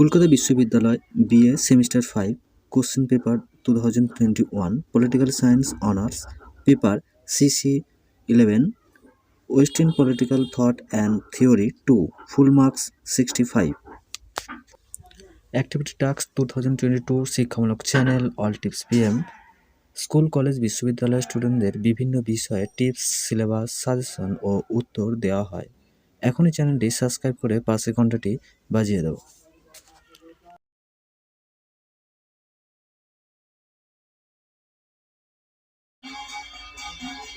কলকাতা বিশ্ববিদ্যালয় BA semester five, question paper two thousand twenty one, political science, honours, paper CC eleven, western political thought and theory two, full marks sixty five. Activity task two thousand twenty two, শিক্ষামূলক channel, all tips PM. School, college বিশ্ববিদ্যালয়ের স্টুডেন্টদের বিভিন্ন বিষয়ে tips, syllabus, suggestion ও উত্তর দেওয়া হয়। এখনই চ্যানেলটি সাবস্ক্রাইব করে পাশে ঘন্টাটি বাজিয়ে দাও।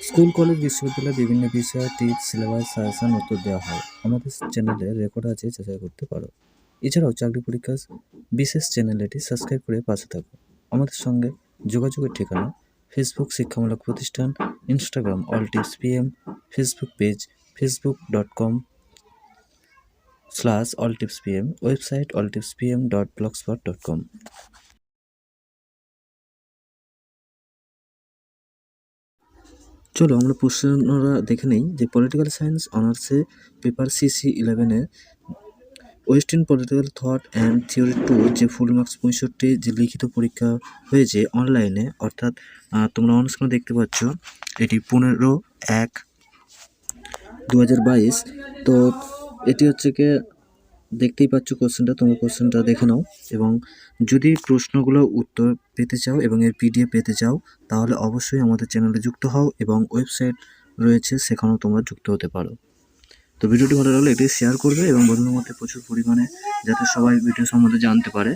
স্কুল, কলেজ, বিশ্ববিদ্যালয়ে বিভিন্ন বিষয়ে টিপস সিলেবাস সাজেশন উত্তর দেওয়া হয়। আমাদের চ্যানেলে রেকর্ড আছে, যাচাই করতে পারো। এছাড়াও চাকরি পরীক্ষা বিশেষ চ্যানেল এটি সাবস্ক্রাইব করে পাশে থাকো। আমাদের সঙ্গে যোগাযোগের ঠিকানা ফেসবুক শিক্ষামূলক প্রতিষ্ঠান Instagram all tips PM Facebook page Facebook dot com slash all tips PM website all tips PM dot blogspot dot com চলো আমরা প্রশ্নরা দেখে নেই যে পলিটিক্যাল সায়েন্স অনার্সে পেপার সিসি ইলেভেনে western political thought and theory two যে full marks পঁয়ষট্টি যে লিখিত পরীক্ষা হয়েছে অনলাইনে অর্থাৎ তোমরা অনস্ক্রিনে দেখতে পাচ্ছ, এটি পনেরো এক দু তো এটি হচ্ছে কি দেখতেই পাচ্ছ কোশ্চেনটা, তোমরা কোশ্চেনটা দেখে নাও। এবং যদি প্রশ্নগুলো উত্তর পেতে চাও এবং এর পিডিএফ পেতে চাও, তাহলে অবশ্যই আমাদের চ্যানেলে যুক্ত হও এবং ওয়েবসাইট রয়েছে সেখানেও তোমরা যুক্ত হতে পারো। তো ভিডিওটি ভালো লাগলে এটি শেয়ার করবে এবং বন্ধুর মধ্যে প্রচুর পরিমাণে যাতে সবাই ভিডিও সম্বন্ধে জানতে পারে।